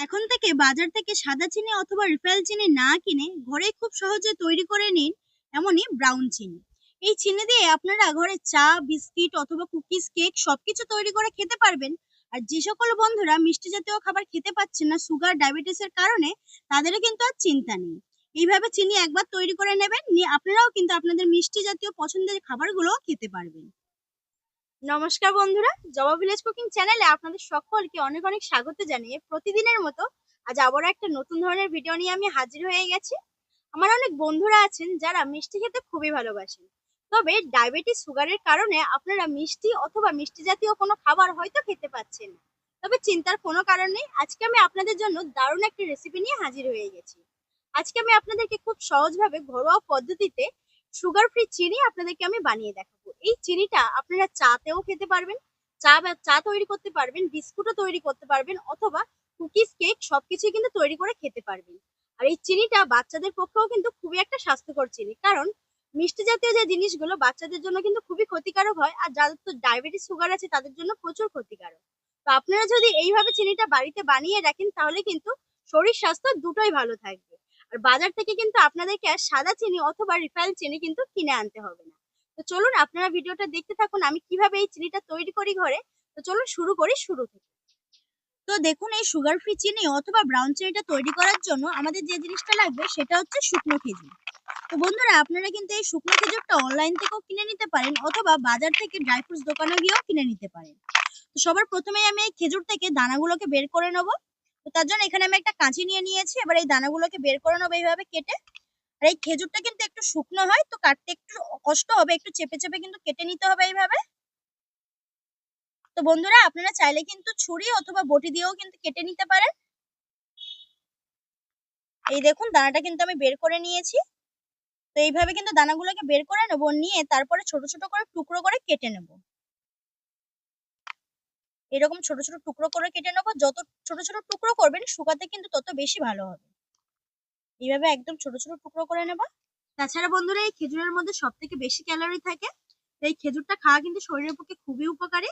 এখন থেকে বাজার থেকে সাদা চিনি অথবা রিফাইল চিনি না কিনে ঘরে খুব সহজে তৈরি করে নিন এমনই ব্রাউন চিনি। এই চিনি দিয়ে আপনারা ঘরে চা, বিস্কিট অথবা কুকিজ, কেক সবকিছু তৈরি করে খেতে পারবেন। আর যে সকল বন্ধুরা মিষ্টি জাতীয় খাবার খেতে পাচ্ছেন না, সুগার ডায়াবেটিসের কারণে তাদেরও কিন্তু আর চিন্তা নেই। এইভাবে চিনি একবার তৈরি করে নেবেন, নিয়ে আপনারাও কিন্তু আপনাদের মিষ্টি জাতীয় পছন্দের খাবারগুলো খেতে পারবেন। নমস্কার বন্ধুরা, জবা ভিলেজ কুকিং চ্যানেলে আপনাদের সকলকে অনেক অনেক স্বাগত জানিয়ে প্রতিদিনের মতো আজ আবারও একটা নতুন ধরনের ভিডিও নিয়ে আমি হাজির হয়ে গেছি। আমার অনেক বন্ধুরা আছেন যারা মিষ্টি খেতে খুবই ভালোবাসেন। তবে ডায়াবেটিস সুগারের কারণে আপনারা মিষ্টি অথবা মিষ্টি জাতীয় কোনো খাবার হয়তো খেতে পাচ্ছেন। তবে চিন্তার কোনো কারণ নেই, আজকে আমি আপনাদের জন্য দারুণ একটি রেসিপি নিয়ে হাজির হয়ে গেছি। আজকে আমি আপনাদেরকে খুব সহজভাবে ঘরোয়া পদ্ধতিতে সুগার ফ্রি চিনি আপনাদেরকে আমি বানিয়ে দেখাবো। এই চিনিটা আপনারা চাতেও খেতে পারবেন, চা চা তৈরি করতে পারবেন, বিস্কুটও তৈরি করতে পারবেন, অথবা কুকিজ কেক সবকিছুই কিন্তু তৈরি করে খেতে পারবেন। আর এই চিনিটা বাচ্চাদের পক্ষেও কিন্তু খুবই একটা স্বাস্থ্যকর চিনি। কারণ মিষ্টি জাতীয় যে জিনিসগুলো বাচ্চাদের জন্য কিন্তু খুবই ক্ষতিকারক হয়, আর যাদের তো ডায়াবেটিস সুগার আছে, তাদের জন্য প্রচুর ক্ষতিকারক। তো আপনারা যদি এইভাবে চিনিটা বাড়িতে বানিয়ে রাখেন, তাহলে কিন্তু শরীর স্বাস্থ্য দুটোই ভালো থাকবে। আর বাজার থেকে কিন্তু আপনাদেরকে আর সাদা চিনি অথবা রিফাইন চিনি কিন্তু কিনে আনতে হবে না। তো চলুন আপনারা ভিডিওটা দেখতে থাকুন আমি কীভাবে এই চিনিটা তৈরি করি ঘরে। তো চলুন শুরু করি শুরু থেকে। তো দেখুন এই সুগার ফ্রি চিনি অথবা ব্রাউন চিনিটা তৈরি করার জন্য আমাদের যে জিনিসটা লাগবে সেটা হচ্ছে শুকনো খেজুর। তো বন্ধুরা আপনারা কিন্তু এই শুকনো খেজুরটা অনলাইন থেকেও কিনে নিতে পারেন অথবা বাজার থেকে ড্রাই ফ্রুটস দোকানে গিয়েও কিনে নিতে পারেন। তো সবার প্রথমেই আমি এই খেজুর থেকে দানাগুলোকে বের করে নেব। তো তার জন্য এখানে আমি একটা কাঁচি নিয়ে নিয়েছি। এবার এই দানাগুলোকে বের করে নেব এইভাবে কেটে। আর এই খেজুরটা কিন্তু একটু শুকনো হয়, তো কাটতে একটু কষ্ট হবে, একটু চেপে চেপে কিন্তু কেটে নিতে হবে এইভাবে। তো বন্ধুরা, আপনারা চাইলে কিন্তু ছুরি অথবা বটি দিয়েও কিন্তু কেটে নিতে পারেন। এই দেখুন, দানাটা কিন্তু আমি বের করে নিয়েছি। তো এইভাবে কিন্তু দানাগুলোকে বের করে নেব, নিয়ে তারপরে ছোট ছোট করে টুকরো করে কেটে নেব। এরকম ছোট ছোট টুকরো করে কেটে নেব। যত ছোট ছোট টুকরো করবেন, শুকাতে কিন্তু তত বেশি ভালো হবে। এইভাবে একদম ছোট ছোট টুকরো করে নেবা। তাছাড়া বন্ধুরা, এই খেজুরের মধ্যে সব থেকে বেশি ক্যালোরি থাকে। এই খেজুরটা খাওয়া কিন্তু শরীরের পক্ষে খুবই উপকারী।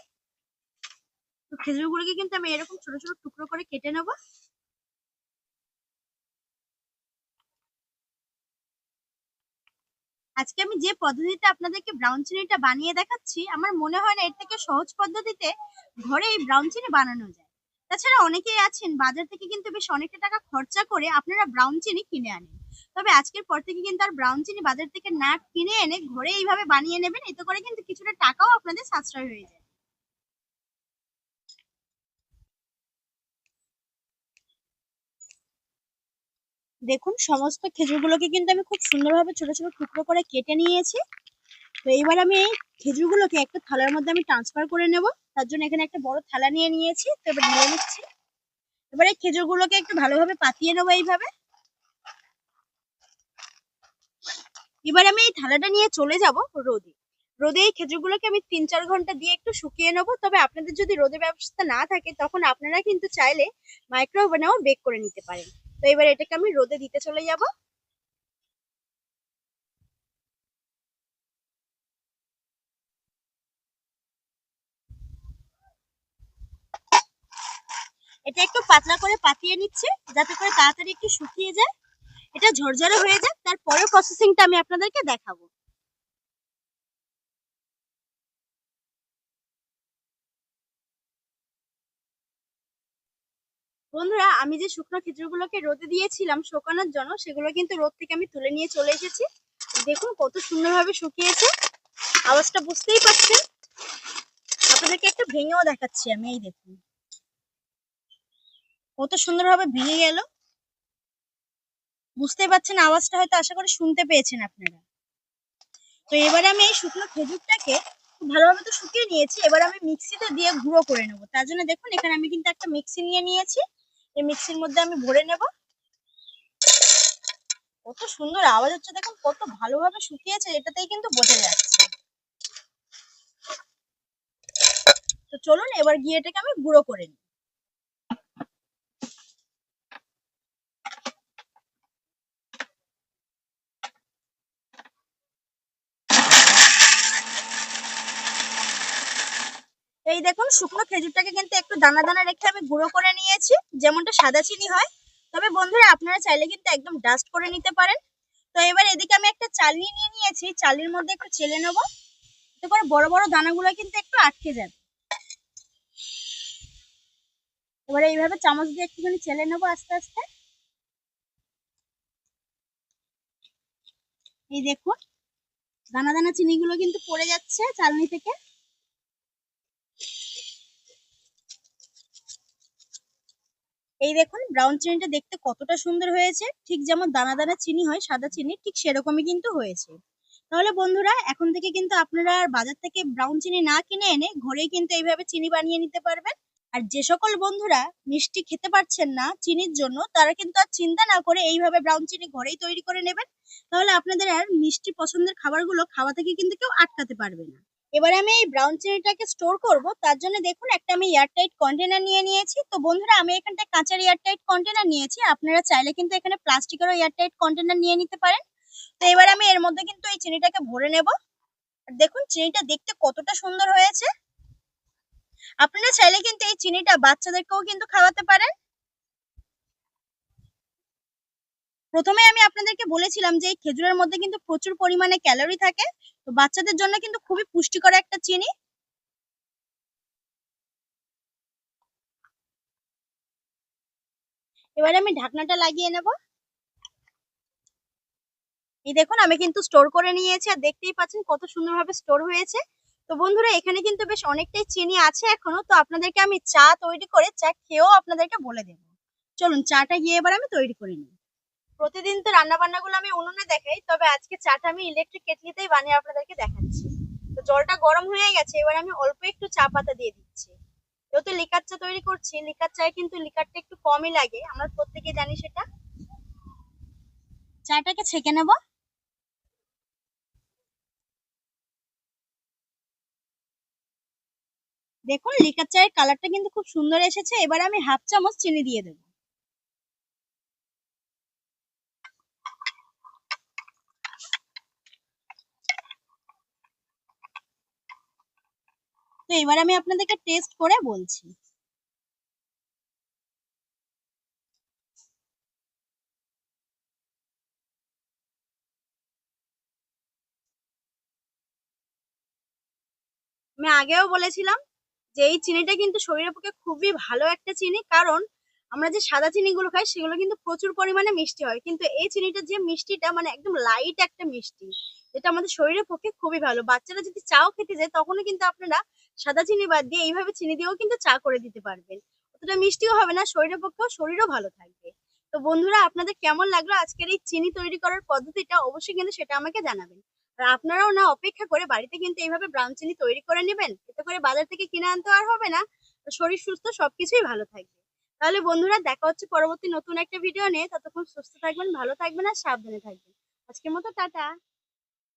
তো খেজুরগুলোকে কিন্তু আমি এরকম ছোট ছোট টুকরো করে কেটে নেব। আজকে আমি যে পদ্ধতিতে আপনাদেরকে ব্রাউন চিনিটা বানিয়ে দেখাচ্ছি, আমার মনে হয় না এর থেকে সহজ পদ্ধতিতে ঘরে এই ব্রাউন চিনি বানানো যায়। তাছাড়া অনেকেই আছেন, বাজার থেকে কিন্তু বেশ অনেকটা টাকা খরচা করে আপনারা ব্রাউন চিনি কিনে আনেন। তবে আজকের পর থেকে কিন্তু আর ব্রাউন চিনি বাজার থেকে না কিনে এনে ঘরে এইভাবে বানিয়ে নেবেন, এতে করে কিন্তু কিছুটা টাকাও আপনাদের সাশ্রয় হয়ে যায়। দেখুন, সমস্ত খেজুরগুলোকে কিন্তু আমি খুব সুন্দরভাবে ছোট ছোট টুকরো করে কেটে নিয়েছি। তো এইবার আমি এই খেজুরগুলোকে একটা থালার মধ্যে আমি ট্রান্সফার করে নেব। তার জন্য এখানে একটা বড় থালা নিয়ে নিয়েছি। তো এবার নিয়ে নিচ্ছি। এবার এই খেজুরগুলোকে একটু ভালোভাবে পাতিয়ে নেব এইভাবে। এবার আমি এই থালাটা নিয়ে চলে যাব রোদে। রোদে এই খেজুরগুলোকে আমি তিন, চার ঘণ্টা দিয়ে একটু শুকিয়ে নেব। তবে আপনাদের যদি রোদে ব্যবস্থা না থাকে, তখন আপনারা কিন্তু চাইলে মাইক্রো ওভেনেও বেক করে নিতে পারেন। তো এবার এটাকে আমি রোদে দিতে চলে যাব। এটা একটু পাতলা করে পাতিয়ে নিচ্ছে, যাতে করে তাড়াতাড়ি একটু শুকিয়ে যায়। এটা ঝরঝরে হয়ে যাক তারপরে প্রসেসিংটা আমি আপনাদেরকে দেখাবো। বন্ধুরা, আমি যে শুকনো খেজুরগুলোকে রোদে দিয়েছিলাম শুকানোর জন্য, সেগুলো কিন্তু রোদ থেকে আমি তুলে নিয়ে চলে এসেছি। দেখুন কত সুন্দরভাবে শুকিয়েছে। আওয়াজটা বুঝতেই পারছেন? আপনাদেরকে একটু ভেঙেও দেখাচ্ছি আমি, এই দেখুন। কত সুন্দরভাবে ভেঙে গেল। বুঝতেই পারছেন আওয়াজটা হয়তো, আশা করি শুনতে পেয়েছেন আপনারা। তো এবারে আমি এই শুকনো খেজুরটাকে ভালোভাবে তো শুকিয়ে নিয়েছি, এবার আমি মিক্সিতে দিয়ে গুঁড়ো করে নেব। তার জন্য দেখুন, এখানে আমি কিন্তু একটা মিক্সি নিয়ে নিয়েছি। এই মিক্সির মধ্যে আমি ভরে নেব। কত সুন্দর আওয়াজ হচ্ছে, দেখুন কত ভালোভাবে শুকিয়েছে, এটাতেই কিন্তু বোঝা যাচ্ছে। তো চলুন, এবার গিয়ে এটাকে আমি গুঁড়ো করে নিই। এই দেখুন, শুকনো খেজুরটাকে কিন্তু একটু দানা দানা রেখে আমি গুঁড়ো করে নিয়েছি, যেমনটা সাদা চিনি হয়। তবে বন্ধুরা, আপনারা চাইলে কিন্তু একদম ডাস্ট করে নিতে পারেন। তো এবার এদিকে আমি একটা চালনি নিয়ে নিয়েছি চালির মধ্যে একটু চেলে নেব। এতে করে বড় বড় দানাগুলো কিন্তু একটু আটকে যাবে। এবারে এইভাবে চামচ দিয়ে একটুখানি চেলে নেব আস্তে আস্তে। এই দেখুন, দানা দানা চিনিগুলো কিন্তু পড়ে যাচ্ছে চালনি থেকে। এই দেখুন ব্রাউন চিনিটা দেখতে কতটা সুন্দর হয়েছে। ঠিক যেমন দানা দানা চিনি হয়, সাদা চিনি, ঠিক সেরকমই কিন্তু হয়েছে। তাহলে বন্ধুরা, এখন থেকে কিন্তু আপনারা আর বাজার থেকে ব্রাউন চিনি না কিনে এনে ঘরেই কিন্তু এইভাবে চিনি বানিয়ে নিতে পারবেন। আর যে সকল বন্ধুরা মিষ্টি খেতে পারছেন না চিনির জন্য, তারা কিন্তু আর চিন্তা না করে এইভাবে ব্রাউন চিনি ঘরেই তৈরি করে নেবেন। তাহলে আপনাদের আর মিষ্টি পছন্দের খাবারগুলো খাওয়া থেকে কিন্তু কেউ আটকাতে পারবে না। এবার আমি এই ব্রাউন চিনিটাকে স্টোর করব। তার জন্য দেখুন, একটা আমি এয়ারটাইট কন্টেনার নিয়ে নিয়েছি। তো বন্ধুরা, আমি এখানটায় কাঁচার এয়ারটাইট কন্টেনার নিয়েছি। আপনারা চাইলে কিন্তু এখানে প্লাস্টিকেরও এয়ারটাইট কন্টেনার নিয়ে নিতে পারেন। তো এবার আমি এর মধ্যে কিন্তু এই চিনিটাকে ভরে নেব। দেখুন, চিনিটা দেখতে কতটা সুন্দর হয়েছে। আপনারা চাইলে কিন্তু এই চিনিটা বাচ্চাদেরকেও কিন্তু খাওয়াতে পারেন। প্রথমে আমি আপনাদেরকে বলেছিলাম যে এই খেজুরের মধ্যে কিন্তু প্রচুর পরিমাণে ক্যালোরি থাকে। তো বাচ্চাদের জন্য কিন্তু খুবই পুষ্টিকর একটা চিনি। এবারে আমি ঢাকনাটা লাগিয়ে নেব। এই দেখুন, আমি কিন্তু স্টোর করে নিয়েছি আর দেখতেই পাচ্ছেন কত সুন্দরভাবে স্টোর হয়েছে। তো বন্ধুরা, এখানে কিন্তু বেশ অনেকটাই চিনি আছে এখনও, তো আপনাদেরকে আমি চা তৈরি করে চা খেয়েও আপনাদেরকে বলে দেবো। চলুন, চাটা গিয়ে এবার আমি তৈরি করে নিই। প্রতিদিন তো রান্না বান্নাগুলো আমি উনুনে দেখাই, তবে আজকে চাটা আমি ইলেকট্রিক কেটলিতেই বানিয়ে আপনাদেরকে দেখাচ্ছি। তো জলটা গরম হয়ে গেছে, এবার আমি অল্প একটু চা পাতা দিয়ে দিচ্ছি। যেহেতু লিকার চা তৈরি করছি, লিকার চায় কিন্তু লিকারটা একটু কমই লাগে। আমরা প্রত্যেকে জানি সেটা। চাটাকে ছেঁকে নেব। দেখুন, লিকার চায়ের কালারটা কিন্তু খুব সুন্দর এসেছে। এবার আমি হাফ চামচ চিনি দিয়ে দেবো। এবার আমি আপনাদেরকে টেস্ট করে বলছি। আমি আগেও বলেছিলাম যে এই চিনিটা কিন্তু শরীরের পক্ষে খুবই ভালো একটা চিনি, কারণ আমরা যে সাদা চিনিগুলো খাই সেগুলো কিন্তু প্রচুর পরিমাণে মিষ্টি হয়। কিন্তু এই চিনিটা যে মিষ্টিটা মানে একদম লাইট একটা মিষ্টি যেটা আমাদের শরীরের পক্ষে খুবই ভালো। বাচ্চারা যদি চাও খেতে যায়, তখনও কিন্তু আপনারা সাদা চিনি বাদ দিয়ে এইভাবে চিনি দিয়েও কিন্তু চা করে দিতে পারবেন। অতটা মিষ্টিও হবে না, শরীরের পক্ষেও শরীরও ভালো থাকবে। তো বন্ধুরা, আপনাদের কেমন লাগল আজকের এই চিনি তৈরি করার পদ্ধতিটা? অবশ্যই কিন্তু সেটা আমাকে জানাবেন। আর আপনারাও না অপেক্ষা করে বাড়িতে কিন্তু এইভাবে ব্রাউন চিনি তৈরি করে নেবেন। এতে করে বাজার থেকে কিনে আনতে আর হবে না। শরীর সুস্থ, সবকিছুই ভালো থাকবে। তাহলে বন্ধুরা, দেখা হচ্ছে পরবর্তী নতুন একটা ভিডিও নিয়ে। ততক্ষণ সুস্থ থাকবেন, ভালো থাকবেন আর সাবধানে থাকবেন। আজকের মতো টাটা।